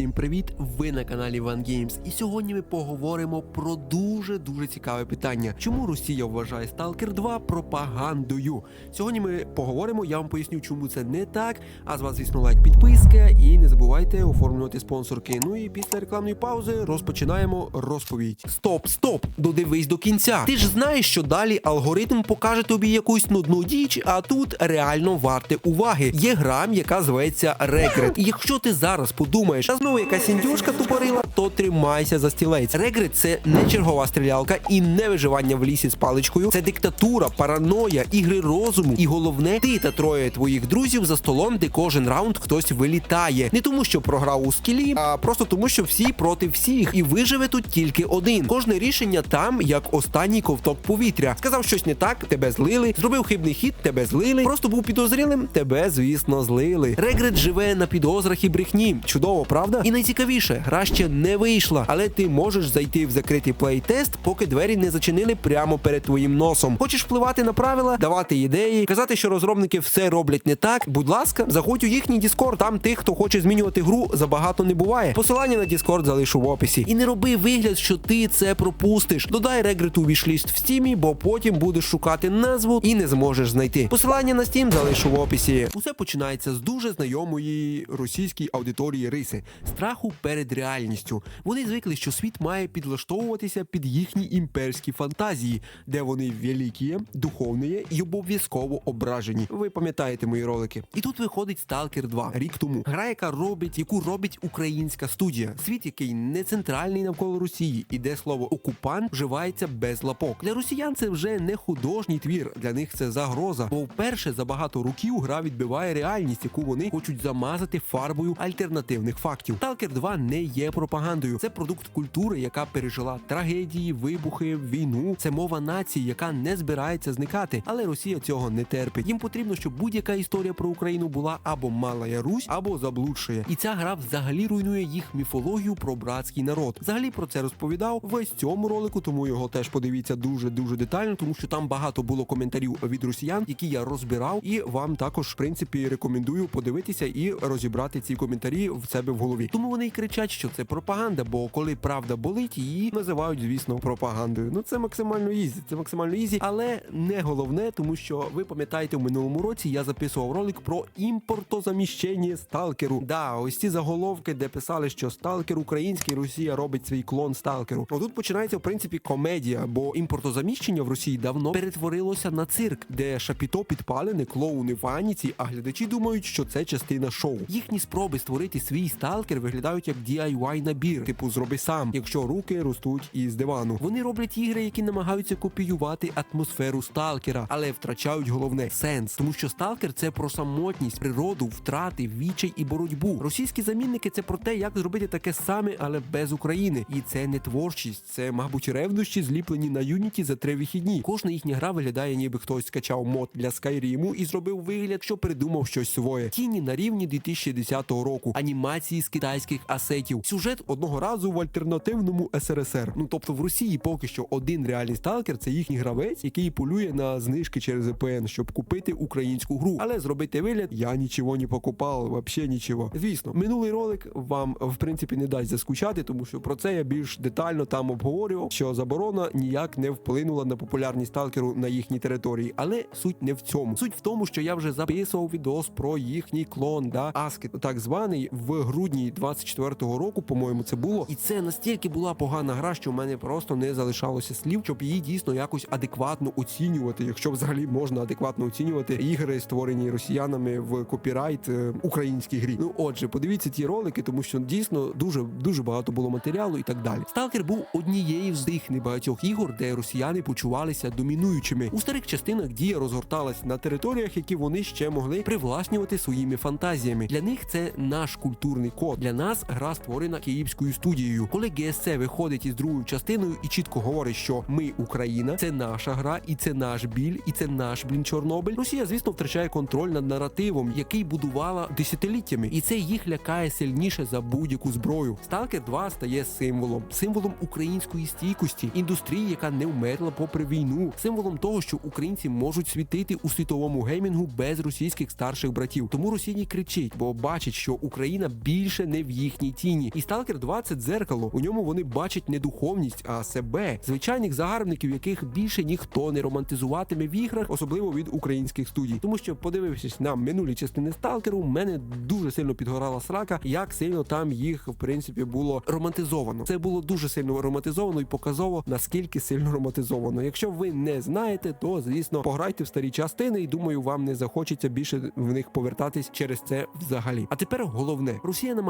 Всім привіт! Ви на каналі One Games. І сьогодні ми поговоримо про дуже дуже цікаве питання. Чому Росія вважає Stalker 2 пропагандою? Сьогодні ми поговоримо, я вам поясню, чому це не так. А з вас, звісно, лайк, підписка і не забувайте оформлювати спонсорки. Ну і після рекламної паузи розпочинаємо розповідь. Стоп, стоп! Додивись до кінця. Ти ж знаєш, що далі алгоритм покаже тобі якусь нудну діч, а тут реально варте уваги. Є гра, яка зветься Рекрет. Якщо ти зараз подумаєш, знову якась індюшка тупорила, то тримайся за стілець. Рекрет це не чергова стрілялка і не виживання в лісі з паличкою. Це диктатура, параноя, ігри розуму. І головне, ти та троє твоїх друзів за столом, де кожен раунд хтось вилітає. Не тому, що програв у скілі, а просто тому, що всі проти всіх, і виживе тут тільки один. Кожне рішення там як останній ковток повітря. Сказав щось не так, тебе злили. Зробив хибний хід, тебе злили. Просто був підозрілим, тебе, звісно, злили. Регрет живе на підозрах і брехні. Чудово, правда? І найцікавіше, гра ще не вийшла, але ти можеш зайти в закритий плейтест, поки двері не зачинили прямо перед твоїм носом. Хочеш впливати на правила, давати ідеї, казати, що розробники все роблять не так. Будь ласка, заходь у їхній Discord, Там тих, хто хоче змінювати гру, забагато не буває. Посилання на Discord залишу в описі. І не роби вигляд, що ти це пропустиш. Додай регрету вішліст в стімі, бо потім будеш шукати назву і не зможеш знайти. Посилання на Steam залишу в описі. Усе починається з дуже знайомої російській аудиторії риси страху перед реальністю. Вони звикли, що світ має підлаштовуватися під їхні імперські фантазії, де вони великі, духовні і обов'язково ображені. Ви пам'ятаєте мої ролики. І тут виходить Stalker 2 рік тому. Гра, яка робить, яку робить українська студія. Світ, який не центральний навколо Росії, і де слово окупант вживається без лапок. Для росіян це вже не художній твір, для них це загроза. Бо вперше за багато років гра відбиває реальність, яку вони хочуть замазати фарбою альтернативних фактів. Stalker 2 не є пропагандою. Це продукт культури, яка пережила трагедії, вибухи, війну. Це мова нації, яка не збирається зникати. Але Росія цього не терпить. Їм потрібно, щоб будь-яка історія про Україну була або Малая Русь, або заблудшує. І ця гра взагалі руйнує їх міфологію про братський народ. Взагалі про це розповідав весь цьому ролику, тому його теж подивіться дуже дуже детально, тому що там багато було коментарів від росіян, які я розбирав, і вам також в принципі рекомендую подивитися і розібрати ці коментарі в себе в голові. Тому вони й кричать, що це пропаганда, бо коли правда болить, її називають, звісно, пропагандою. Ну це максимально ізі, це максимально ізі, але не головне, тому що ви пам'ятаєте, в минулому році я записував ролик про імпортозаміщення сталкеру. Да, ось ці заголовки, де писали, що сталкер український, Росія робить свій клон сталкеру. Отут починається в принципі комедія, бо імпортозаміщення в Росії давно перетворилося на цирк, де шапіто підпалене, клоуни в аніці, а глядачі думають, що це частина шоу. Їхні спроби створити свій сталкер виглядають як DIY набір, типу зроби сам, якщо руки ростуть із дивану. Вони роблять ігри, які намагаються копіювати атмосферу сталкера, але втрачають головне сенс, тому що сталкер це про самотність, природу, втрати, відчай і боротьбу. Російські замінники це про те, як зробити таке саме, але без України. І це не творчість, це, мабуть, ревнощі, зліплені на юніті за три вихідні. Кожна їхня гра виглядає, ніби хтось скачав мод для Скайріму і зробив вигляд, що придумав щось своє. Тіні на рівні 2010 року, анімації з китайських асетів, сюжет одного разу в альтернативному СРСР. Ну тобто в Росії поки що один реальний сталкер це їхній гравець, який полює на знижки через VPN, щоб купити українську гру. Але зробити вигляд я нічого не покупав, вообще нічого. Звісно, минулий ролик вам в принципі не дасть заскучати, тому що про це я більш детально там обговорював, що заборона ніяк не вплинула на популярність сталкеру на їхній території. Але суть не в цьому. Суть в тому, що я вже записував відос про їхній клон, да Аскет, так званий в грудні 24-го року, по-моєму, це було. І це настільки була погана гра, що в мене просто не залишалося слів, щоб її дійсно якось адекватно оцінювати, якщо взагалі можна адекватно оцінювати ігри, створені росіянами в копірайт е, українській грі. Ну отже, подивіться ті ролики, тому що дійсно дуже дуже багато було матеріалу і так далі. Сталкер був однією з тих небагатьох ігор, де росіяни почувалися домінуючими. У старих частинах дія розгорталась на територіях, які вони ще могли привласнювати своїми фантазіями. Для них це наш культурний код. Для нас гра створена київською студією. Коли ГСЦ виходить із другою частиною і чітко говорить, що ми Україна, це наша гра, і це наш біль, і це наш блін Чорнобиль. Росія, звісно, втрачає контроль над наративом, який будувала десятиліттями, і це їх лякає сильніше за будь-яку зброю. Сталкер 2 стає символом, символом української стійкості, індустрії, яка не вмерла попри війну, символом того, що українці можуть світити у світовому геймінгу без російських старших братів. Тому Росії кричить, бо бачить, що Україна більше не в їхній тіні. І Сталкер 2 це дзеркало. У ньому вони бачать не духовність, а себе, звичайних загарбників, яких більше ніхто не романтизуватиме в іграх, особливо від українських студій. Тому що, подивившись на минулі частини Сталкеру, мене дуже сильно підгорала срака, як сильно там їх в принципі було романтизовано. Це було дуже сильно романтизовано і показово наскільки сильно романтизовано. Якщо ви не знаєте, то звісно пограйте в старі частини, і думаю, вам не захочеться більше в них повертатись через це взагалі. А тепер головне: Росія намагається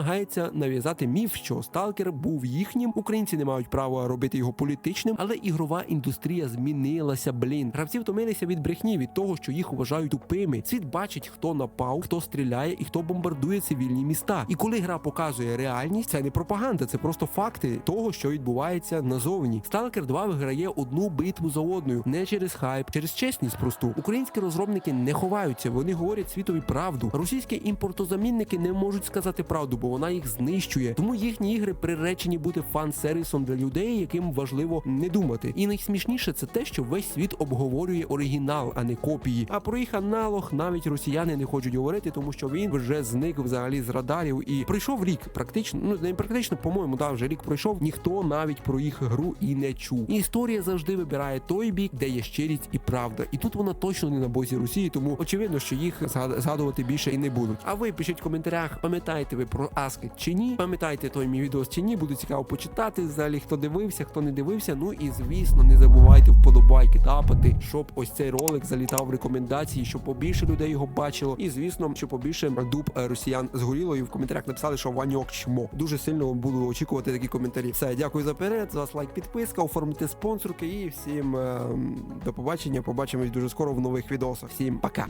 нав'язати міф, що сталкер був їхнім. Українці не мають права робити його політичним, але ігрова індустрія змінилася. Блін, гравці втомилися від брехні, від того, що їх вважають тупими. Світ бачить, хто напав, хто стріляє і хто бомбардує цивільні міста. І коли гра показує реальність, це не пропаганда, це просто факти того, що відбувається назовні. Сталкер 2 виграє одну битву за одною, не через хайп, через чесність просту. Українські розробники не ховаються, вони говорять світові правду. Російські імпортозамінники не можуть сказати правду, бо вона їх знищує. Тому їхні ігри приречені бути фан-сервісом для людей, яким важливо не думати. І найсмішніше це те, що весь світ обговорює оригінал, а не копії. А про їх аналог навіть росіяни не хочуть говорити, тому що він вже зник взагалі з радарів і пройшов рік. Практично, ну не практично, по-моєму, да, вже рік пройшов. Ніхто навіть про їх гру і не чув. І історія завжди вибирає той бік, де є щирість і правда. І тут вона точно не на бозі Росії, тому очевидно, що їх згад- згадувати більше і не будуть. А ви пишіть в коментарях, пам'ятаєте ви про Аскет чи ні? Пам'ятаєте той мій відео чи ні? Буде цікаво почитати. Взагалі, хто дивився, хто не дивився. Ну і звісно, не забувайте вподобайки тапати, щоб ось цей ролик залітав в рекомендації, щоб побільше людей його бачило. І звісно, щоб побільше дуб е, росіян згоріло. І в коментарях написали, що ваньок чмо. Дуже сильно буду очікувати такі коментарі. Все, дякую за перегляд, за вас лайк, підписка, оформити спонсорки і всім е, до побачення. Побачимось дуже скоро в нових відосах. Всім пока.